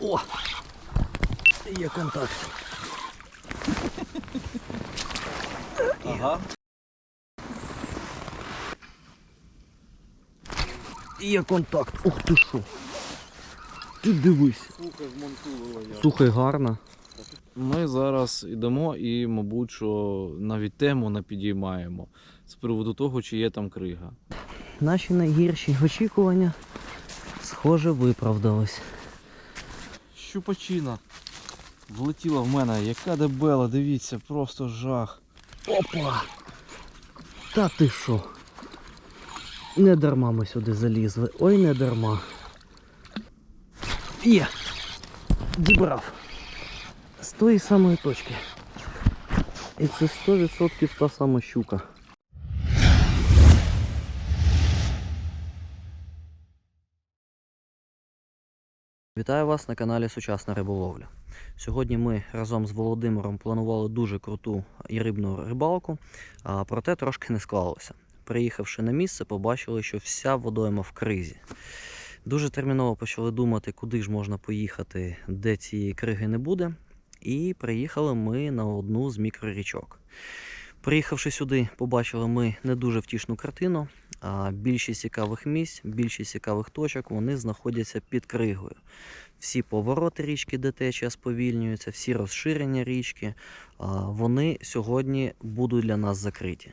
О! Є контакт. Ага. Є контакт. Ух ти що. Ти дивись. Слухай, змонтувала я. Слухай, гарно. Ми зараз йдемо і, мабуть, що навіть тему не підіймаємо з приводу того, чи є там крига. Наші найгірші очікування, схоже, виправдались. Щупачина влетіла в мене, яка дебела, дивіться, просто жах. Опа! Та ти що? Не дарма ми сюди залізли. Ой, не дарма. Є! Дібрав. З тої самої точки. І це 100% та сама щука. Вітаю вас на каналі Сучасна риболовля. Сьогодні ми разом з Володимиром планували дуже круту і рибну рибалку, а проте трошки не склалося. Приїхавши на місце, побачили, що вся водойма в кризі. Дуже терміново почали думати, куди ж можна поїхати, де цієї криги не буде. І приїхали ми на одну з мікрорічок. Приїхавши сюди, побачили ми не дуже втішну картину. Більшість цікавих місць, більшість цікавих точок вони знаходяться під кригою. Всі повороти річки, де течія сповільнюється, всі розширення річки, вони сьогодні будуть для нас закриті.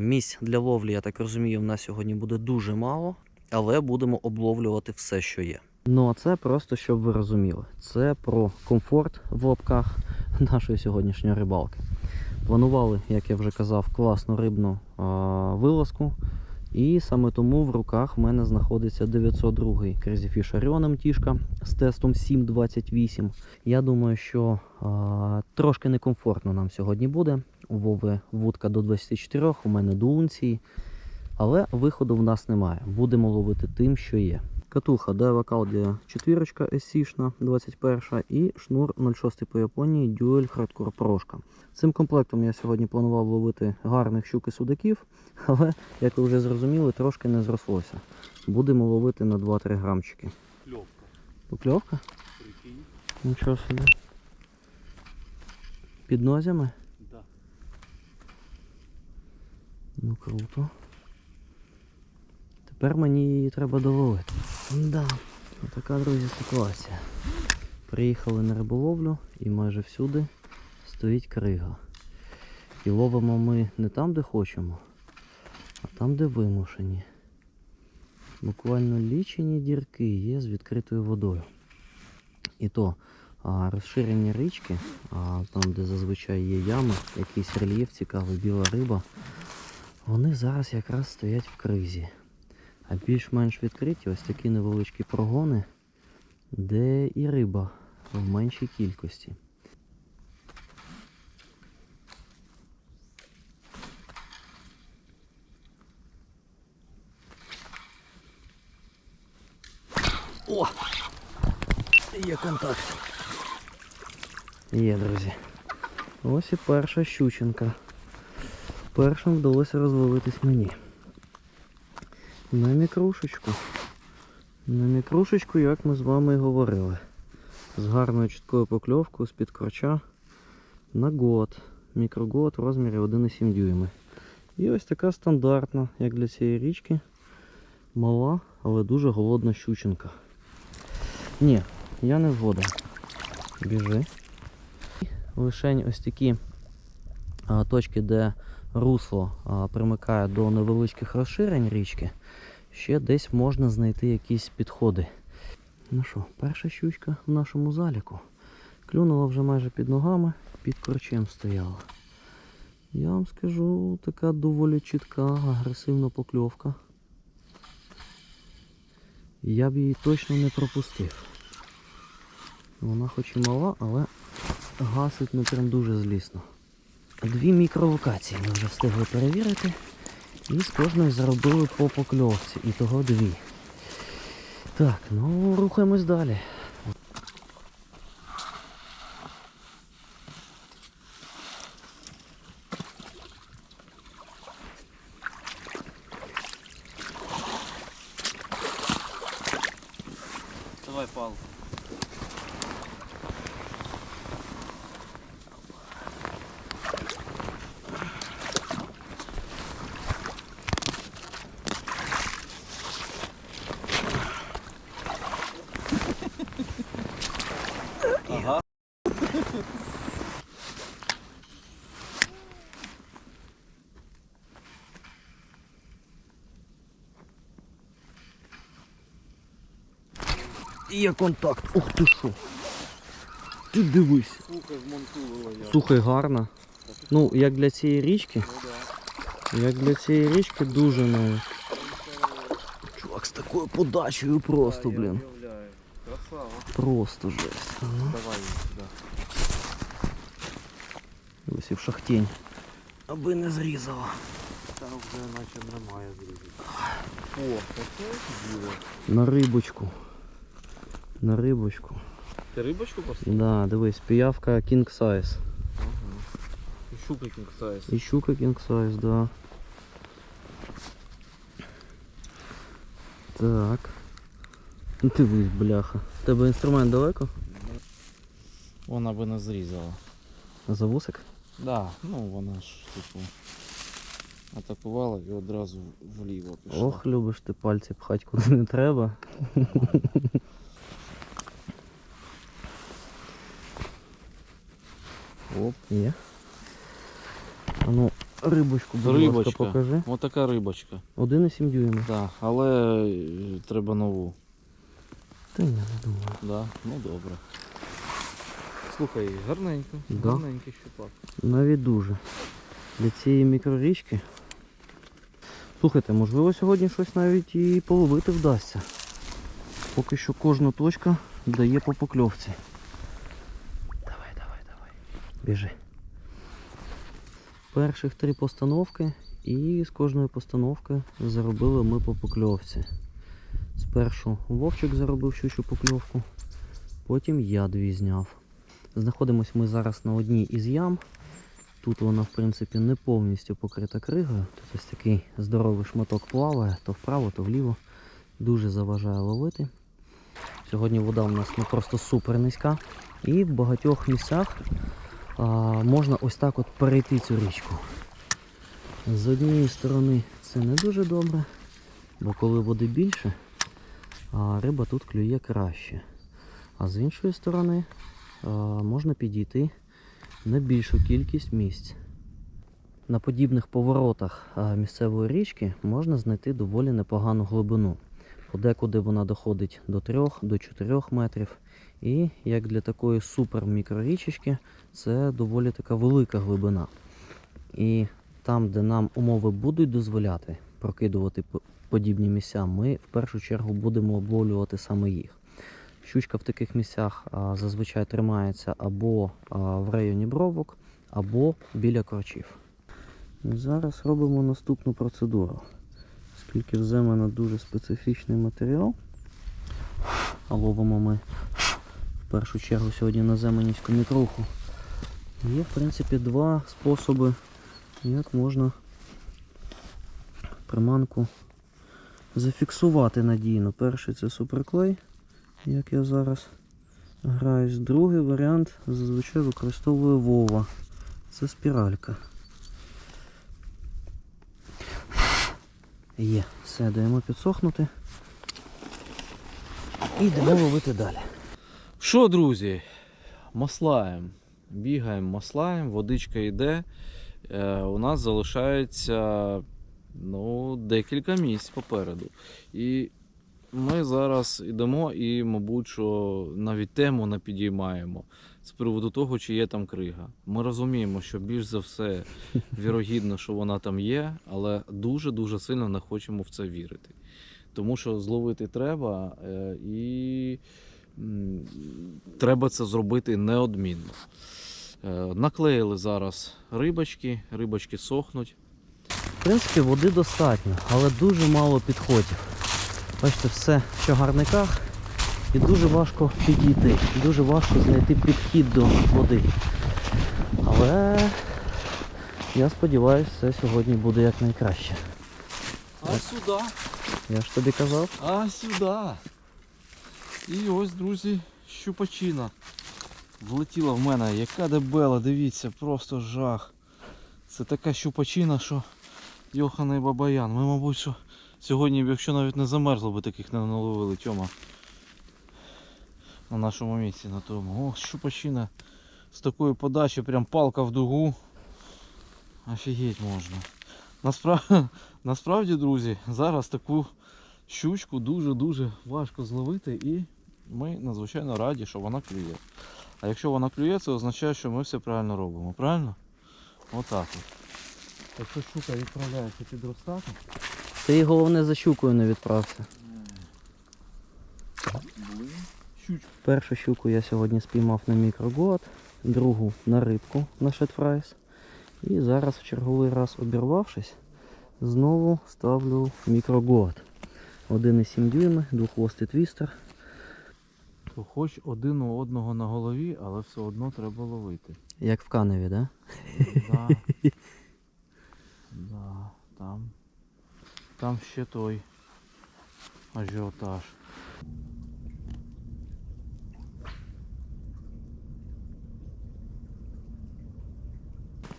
Місць для ловлі, я так розумію, в нас сьогодні буде дуже мало, але будемо обловлювати все, що є. Ну а це просто щоб ви розуміли. Це про комфорт в лапках нашої сьогоднішньої рибалки. Планували, як я вже казав, класну рибну а, вилазку. І саме тому в руках в мене знаходиться 902 Crazy Fish Orion з тестом 7.28. Я думаю, що а, трошки некомфортно нам сьогодні буде. У Вови вудка до 24, у мене до унції. Але виходу в нас немає. Будемо ловити тим, що є. Катуха Daiwa Caldia 4 SC 21 і шнур 06 по Японії Dual Hardcore Прошка. Цим комплектом я сьогодні планував ловити гарних щук і судаків, але, як ви вже зрозуміли, трошки не зрослося. Будемо ловити на 2-3 грамчики. Кльовка. Покльовка? Прикинь. Нічого собі. Під нозями? Да. Ну круто. Тепер мені її треба доловити. Да, така, друзі, ситуація. Приїхали на риболовлю і майже всюди стоїть крига. І ловимо ми не там, де хочемо, а там, де вимушені. Буквально лічені дірки є з відкритою водою. І то а, розширення річки, а, там, де зазвичай є ями, якийсь рельєф цікавий, біла риба, вони зараз якраз стоять в кризі. А більш-менш відкриті ось такі невеличкі прогони, де і риба в меншій кількості. О! Є контакт. Є, друзі. Ось і перша щученка. Першим вдалося розвалитись мені. На мікрушечку. На мікрушечку, як ми з вами і говорили. З гарною чіткою покльовкою з-під корча на год. Мікрогод в розмірі 1,7 дюйми. І ось така стандартна, як для цієї річки. Мала, але дуже голодна щученка. Ні, я не згоден. Біжи. Лишень ось такі точки, де русло примикає до невеличких розширень річки, ще десь можна знайти якісь підходи. Ну що, перша щучка в нашому заліку. Клюнула вже майже під ногами, під корчем стояла. Я вам скажу, така доволі чітка, агресивна покльовка. Я б її точно не пропустив. Вона хоч і мала, але гасить не прям дуже злісно. Дві мікролокації ми вже встигли перевірити. І з кожної заробили по покльовці. І того дві. Так, ну рухаємось далі. Давай палку. Є контакт. Ух ти що. Ти дивись. Слухай. Слухай, гарно. Ну, як для цієї річки, Ну як для цієї річки дуже навіть. Чувак з такою подачею просто, блін. Красава. Просто жесть. Давай сюди. Ось і в шахтінь. Аби не зрізало. Там вже наче немає зрізів. О, оце діло. На рибочку. На рибочку. Ти рибочку поставив? Да, дивись, піявка King Size. Ага. І щука King Size. І щука King Size, да. Так. Ну, Дивись, бляха. В Тебе інструмент далеко? Вона би не зрізала. За вусик? Да, ну вона ж типу атакувала і одразу вліво пішла. Ох, любиш ти пальці пхать куди не треба. Оп, є. А ну, рибочку, будь ласка, Рибочка. покажи. Отака рибочка. 1,7 дюйма. Да, але е, треба нову. Та ні, не думаю. Да, ну добре. Слухай, гарненько, Да. гарненький щупак. Навіть дуже. Для цієї мікрорічки. Слухайте, можливо сьогодні щось навіть і половити вдасться. Поки що кожна точка дає по покльовці. Біжи. Перших три постановки і з кожної постановки заробили ми по покльовці. Спершу Вовчик заробив щучу покльовку, потім я дві зняв. Знаходимося ми зараз на одній із ям. Тут вона, в принципі, не повністю покрита кригою. Тут ось такий здоровий шматок плаває, то вправо, то вліво. Дуже заважає ловити. Сьогодні вода у нас ну, просто супер низька. І в багатьох місцях можна ось так от перейти цю річку. З однієї сторони це не дуже добре, бо коли води більше, риба тут клює краще. А з іншої сторони можна підійти на більшу кількість місць. На подібних поворотах місцевої річки можна знайти доволі непогану глибину. Подекуди вона доходить до 3 до 4 метрів. І як для такої супер мікрорічечки, це доволі така велика глибина. І там, де нам умови будуть дозволяти прокидувати подібні місця, ми в першу чергу будемо обловлювати саме їх. Щучка в таких місцях а, зазвичай тримається або а, в районі бровок, або біля корчів. І зараз робимо наступну процедуру. Оскільки в земена дуже специфічний матеріал, а ловимо ми в першу чергу сьогодні на земенівську мікруху, є в принципі два способи, як можна приманку зафіксувати надійно. Перший це суперклей як я зараз граюсь. Другий варіант зазвичай використовую Вова. Це спіралька. Є, все, даємо підсохнути. І йдемо ловити далі. Що, друзі? Маслаємо. Бігаємо, маслаємо, водичка йде. Е, у нас залишається ну, декілька місць попереду. І ми зараз йдемо і, мабуть, що навіть тему не підіймаємо з приводу того, чи є там крига. Ми розуміємо, що більш за все вірогідно, що вона там є, але дуже-дуже сильно не хочемо в це вірити. Тому що зловити треба е, і треба це зробити неодмінно. Е, Наклеїли зараз рибочки, рибочки сохнуть. В принципі, води достатньо, але дуже мало підходів. Бачите, все в чагарниках і дуже важко підійти. Дуже важко знайти підхід до води. Але я сподіваюся, все сьогодні буде якнайкраще. А сюди, Я ж тобі казав. а сюди. І ось, друзі, щупачина. Влетіла в мене, яка дебела, дивіться, просто жах. Це така щупачина, що Йоханий Бабаян. Ми, мабуть, що сьогодні, якщо навіть не замерзло, би таких не наловили, Тьома. На нашому місці на тому. О, щупачина з такої подачі, прям палка в дугу. Офігеть можна. Насправді, насправді, друзі, зараз таку щучку дуже-дуже важко зловити і ми надзвичайно раді, що вона клює. А якщо вона клює, це означає, що ми все правильно робимо. Правильно? Отак от. Якщо щука відправляється підростати, Ти головне за щукою не відправся. Першу щуку я сьогодні спіймав на мікрогод, другу на рибку на шетфрайс. І зараз в черговий раз обірвавшись, знову ставлю мікрогод. 1,7 дюйми, двохвостий твістер. То хоч один у одного на голові, але все одно треба ловити. Як в каневі, да? Да. Да, там. Там ще той ажіотаж.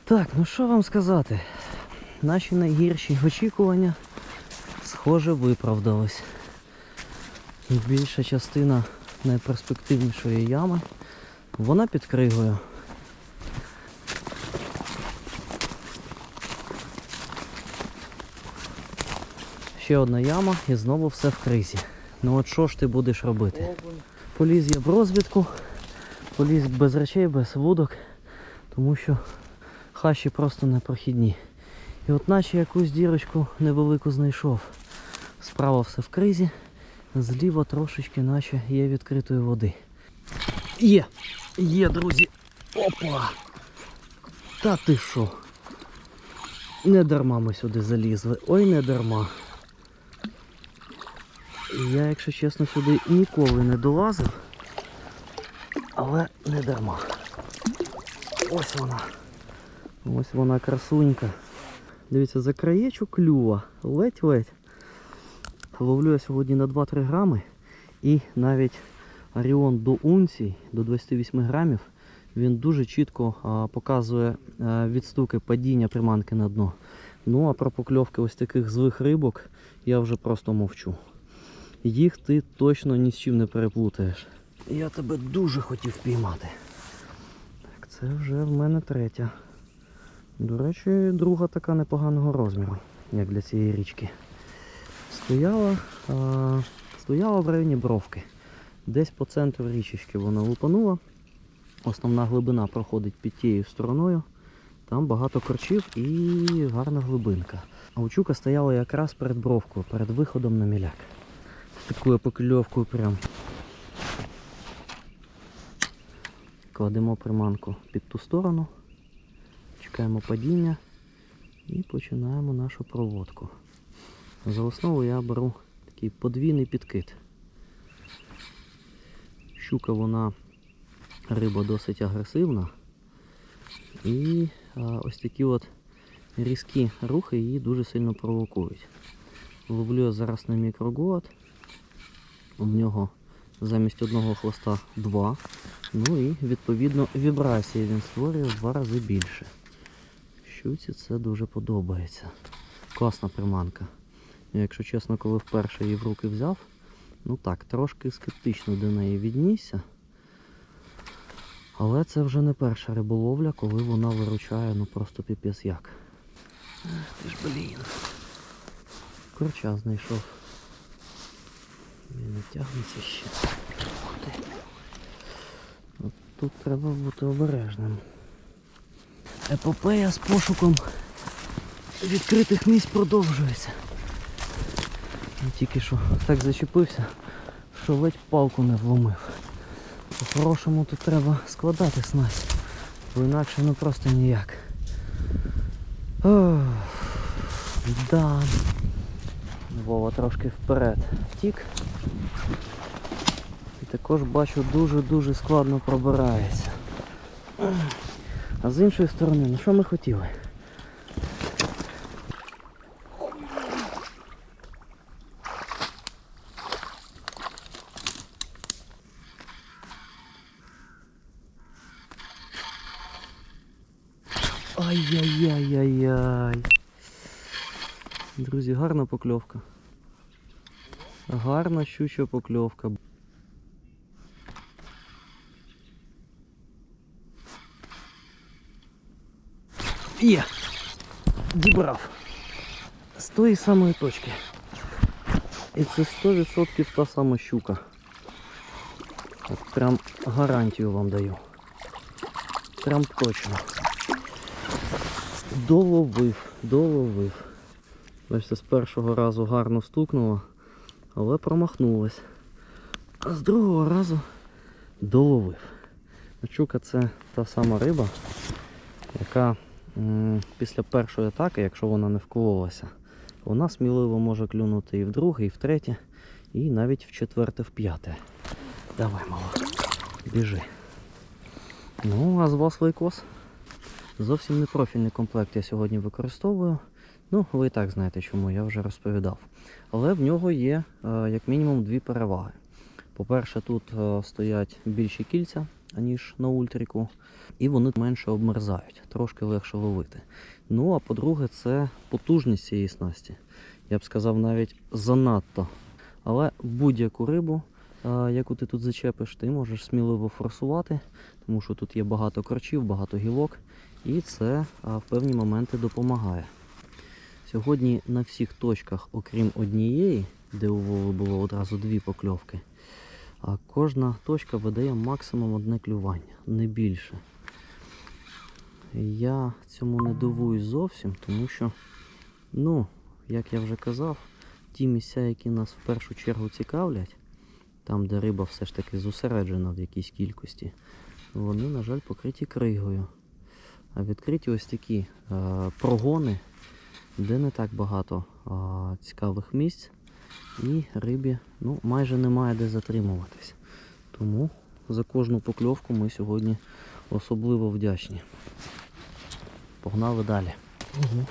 Так, ну що вам сказати? Наші найгірші очікування, схоже, виправдались. Більша частина найперспективнішої ями, вона під кригою. Ще одна яма і знову все в кризі. Ну от що ж ти будеш робити? Поліз я в розвідку, поліз без речей, без вудок, тому що хащі просто непрохідні. І от наче якусь дірочку невелику знайшов. Справа все в кризі, зліва трошечки наче є відкритої води. Є! Є, друзі! Опа! Та ти що? Не дарма ми сюди залізли. Ой, не дарма. Я, якщо чесно, сюди ніколи не долазив, але не дарма. Ось вона. Ось вона красунька. Дивіться, за краєчок клюва. Ледь-ледь. Ловлю я сьогодні на 2-3 грами. І навіть Оріон до унцій, до 28 грамів, він дуже чітко а, показує а, відстуки падіння приманки на дно. Ну а про покльовки ось таких злих рибок я вже просто мовчу. Їх ти точно ні з чим не переплутаєш. Я тебе дуже хотів піймати. Так, це вже в мене третя. До речі, друга така непоганого розміру, як для цієї річки. Стояла, а, стояла в районі бровки. Десь по центру річечки вона лупанула. Основна глибина проходить під тією стороною. Там багато корчів і гарна глибинка. А учука стояла якраз перед бровкою, перед виходом на міляк. З такою покльовкою прям. Кладемо приманку під ту сторону. Чекаємо падіння і починаємо нашу проводку. За основу я беру такий подвійний підкид. Щука вона риба досить агресивна. І а, ось такі от різкі рухи її дуже сильно провокують. Ловлю я зараз на мікрогод. У нього замість одного хвоста два. Ну і відповідно вібрації він створює в два рази більше. Щуці це дуже подобається. Класна приманка. Якщо чесно, коли вперше її в руки взяв, ну так, трошки скептично до неї віднісся. Але це вже не перша риболовля, коли вона виручає ну просто піпець як. Ах ти ж блін. Корча знайшов. Він не тягнеться ще. От тут треба бути обережним. Епопея з пошуком відкритих місць продовжується. Тільки що так зачепився, що ледь палку не вломив. По-хорошому тут треба складати снасть, бо інакше ну просто ніяк. Ох, да. Вова трошки вперед втік. І також бачу дуже-дуже складно пробирається. А з іншої сторони, ну що ми хотіли? Ай-яй-яй-яй-яй. Друзі, гарна покльовка. Гарна щуча покльовка. Є! Дібрав. З тої самої точки. І це 100% та сама щука. Прям гарантію вам даю. Прям точно. Доловив, доловив. Бачите, з першого разу гарно стукнуло, але промахнулась. А з другого разу доловив. Щука це та сама риба, яка після першої атаки, якщо вона не вкололася, вона сміливо може клюнути і в друге, і в третє, і навіть в четверте, в п'яте. Давай, мала, біжи. Ну, а з вас лейкос. Зовсім не профільний комплект я сьогодні використовую. Ну, ви і так знаєте, чому я вже розповідав. Але в нього є е, як мінімум дві переваги. По-перше, тут е, стоять більші кільця, аніж на ультріку, і вони менше обмерзають, трошки легше ловити. Ну а по-друге, це потужність цієї снасті. Я б сказав, навіть занадто. Але будь-яку рибу, е, яку ти тут зачепиш, ти можеш сміливо форсувати, тому що тут є багато корчів, багато гілок, і це в певні моменти допомагає. Сьогодні на всіх точках, окрім однієї, де у Вови було одразу дві покльовки, а кожна точка видає максимум одне клювання, не більше. Я цьому не дивуюсь зовсім, тому що, ну, як я вже казав, ті місця, які нас в першу чергу цікавлять, там, де риба все ж таки зосереджена в якійсь кількості, вони, на жаль, покриті кригою. А відкриті ось такі е, прогони, де не так багато а, цікавих місць, і рибі ну, майже немає де затримуватись. Тому за кожну покльовку ми сьогодні особливо вдячні. Погнали далі. Ого.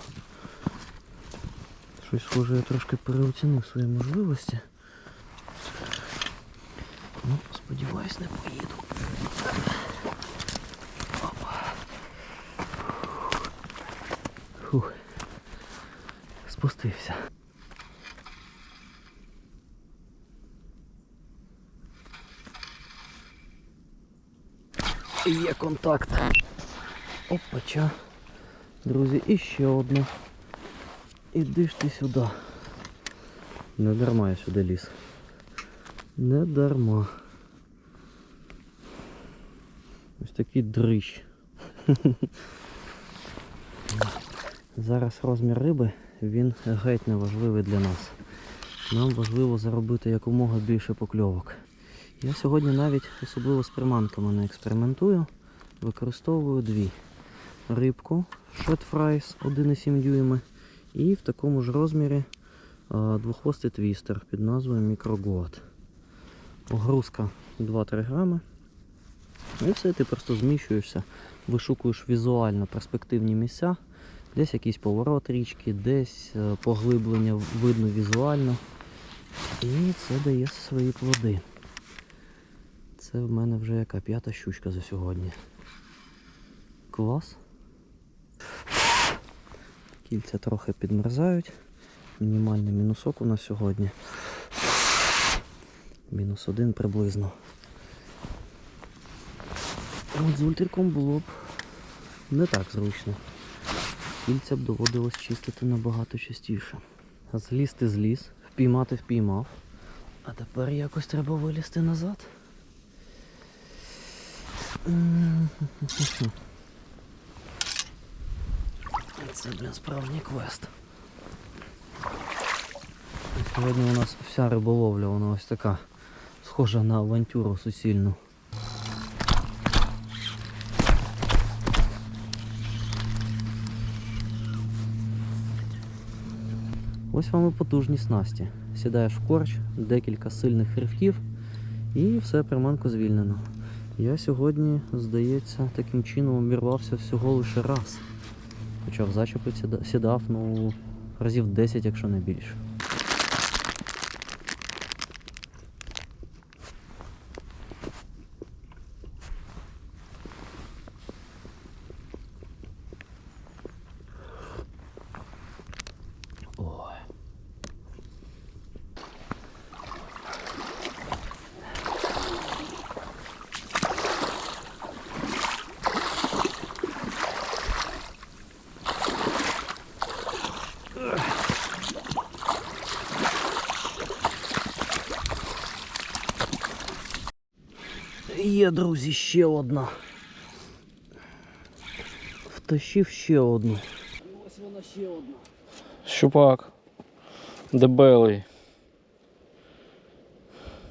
Щось схоже, я трошки переоцінив свої можливості. Ну, сподіваюсь, не поїду. Спустився. Є контакт. Опача. Друзі, і ще одна. Іди ж ти сюди. Не дарма я сюди ліз. Не дарма. Ось такий дрищ. Зараз розмір риби, він геть не важливий для нас. Нам важливо заробити якомога більше покльовок. Я сьогодні навіть особливо з приманками не експериментую. Використовую дві. Рибку Shot Fries 1,7 дюйми і в такому ж розмірі двохвостий твістер під назвою Мікрогод. Огрузка 2-3 грами. І все, ти просто зміщуєшся, вишукуєш візуально перспективні місця, десь якийсь поворот річки, десь е, поглиблення видно візуально. І це дає свої плоди. Це в мене вже яка п'ята щучка за сьогодні. Клас. Кільця трохи підмерзають. Мінімальний мінусок у нас сьогодні. Мінус один приблизно. От з ультриком було б не так зручно. Кільця б доводилось чистити набагато частіше. Злізти зліз, впіймати впіймав. А тепер якось треба вилізти назад. Це, блін, справжній квест. Сьогодні у нас вся риболовля, вона ось така схожа на авантюру суцільну. Ось вам і потужні снасті. Сідаєш в корч, декілька сильних ривків і все, приманку звільнено. Я сьогодні, здається, таким чином обірвався всього лише раз. Хоча в зачепи сідав ну, разів 10, якщо не більше. Ой. Є, друзі, ще одна. Втащив ще одну. Ось вона ще одна. Щупак. Дебелий.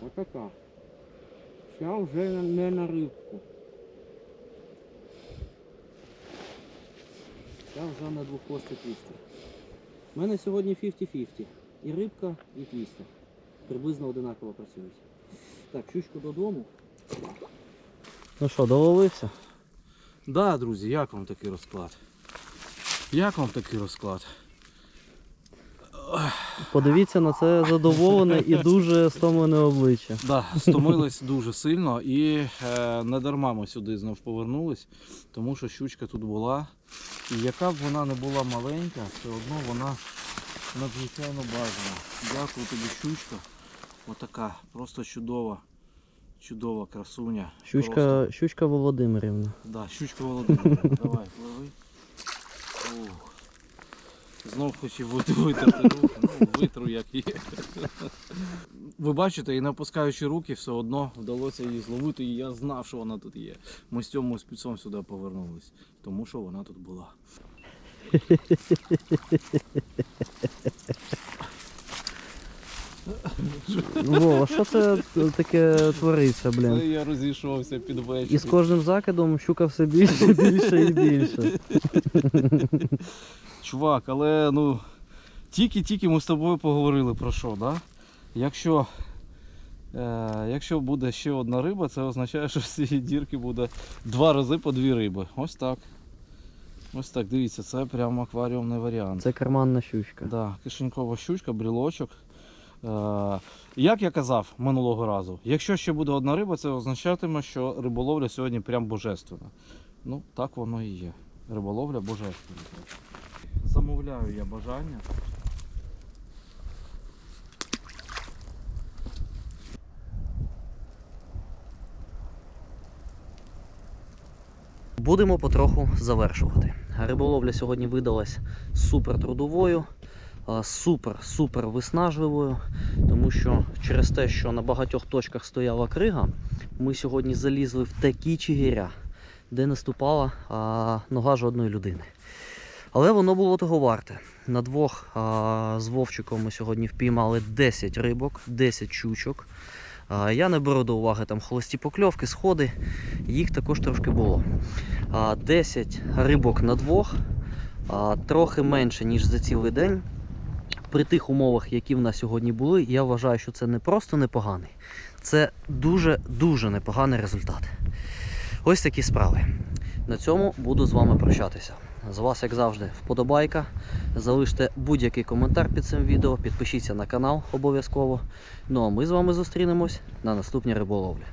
Отака. Ця вже не на рибку. Ця вже на двоххвостий твістер. У мене сьогодні 50-50. І рибка, і твістер. Приблизно одинаково працюють. Так, щучку додому. Ну що, доловився? Да, друзі, як вам такий розклад? Як вам такий розклад? Подивіться на це задоволене і дуже стомлене обличчя. Да, стомились дуже сильно і е, не дарма ми сюди знов повернулись, тому що щучка тут була. І яка б вона не була маленька, все одно вона надзвичайно бажана. Дякую тобі, щучка. Отака, просто чудова, чудова красуня. Щучка, Просто. щучка Володимирівна. Да, щучка Володимира. Давай, пливи. Ух. Знов вит- витерти руки. Ну, витру як є. Ви бачите, і не опускаючи руки, все одно вдалося її зловити, і я знав, що вона тут є. Ми з цьому спецом сюди повернулись, тому що вона тут була. Вова, що це таке твориться, блін? Це я розійшовся під вечір. І з кожним закидом щука все більше, більше і більше. Чувак, але ну тільки-тільки ми з тобою поговорили про що, да? Якщо, е, якщо буде ще одна риба, це означає, що з цієї дірки буде два рази по дві риби. Ось так. Ось так, дивіться, це прямо акваріумний варіант. Це карманна щучка. Да, кишенькова щучка, брілочок. Е, як я казав минулого разу, якщо ще буде одна риба, це означатиме, що риболовля сьогодні прям божественна. Ну, так воно і є. Риболовля божественна. Замовляю я бажання. Будемо потроху завершувати. Риболовля сьогодні видалась супер трудовою, супер-супер виснажливою, тому що через те, що на багатьох точках стояла крига, ми сьогодні залізли в такі чигиря, де не ступала а, нога жодної людини. Але воно було того варте. На двох а, з Вовчиком ми сьогодні впіймали 10 рибок, 10 чучок. А, я не беру до уваги там холості покльовки, сходи, їх також трошки було. А, 10 рибок на двох, а, трохи менше, ніж за цілий день. При тих умовах, які в нас сьогодні були, я вважаю, що це не просто непоганий, це дуже-дуже непоганий результат. Ось такі справи. На цьому буду з вами прощатися. З вас, як завжди, вподобайка. Залиште будь-який коментар під цим відео, підпишіться на канал обов'язково. Ну а ми з вами зустрінемось на наступній риболовлі.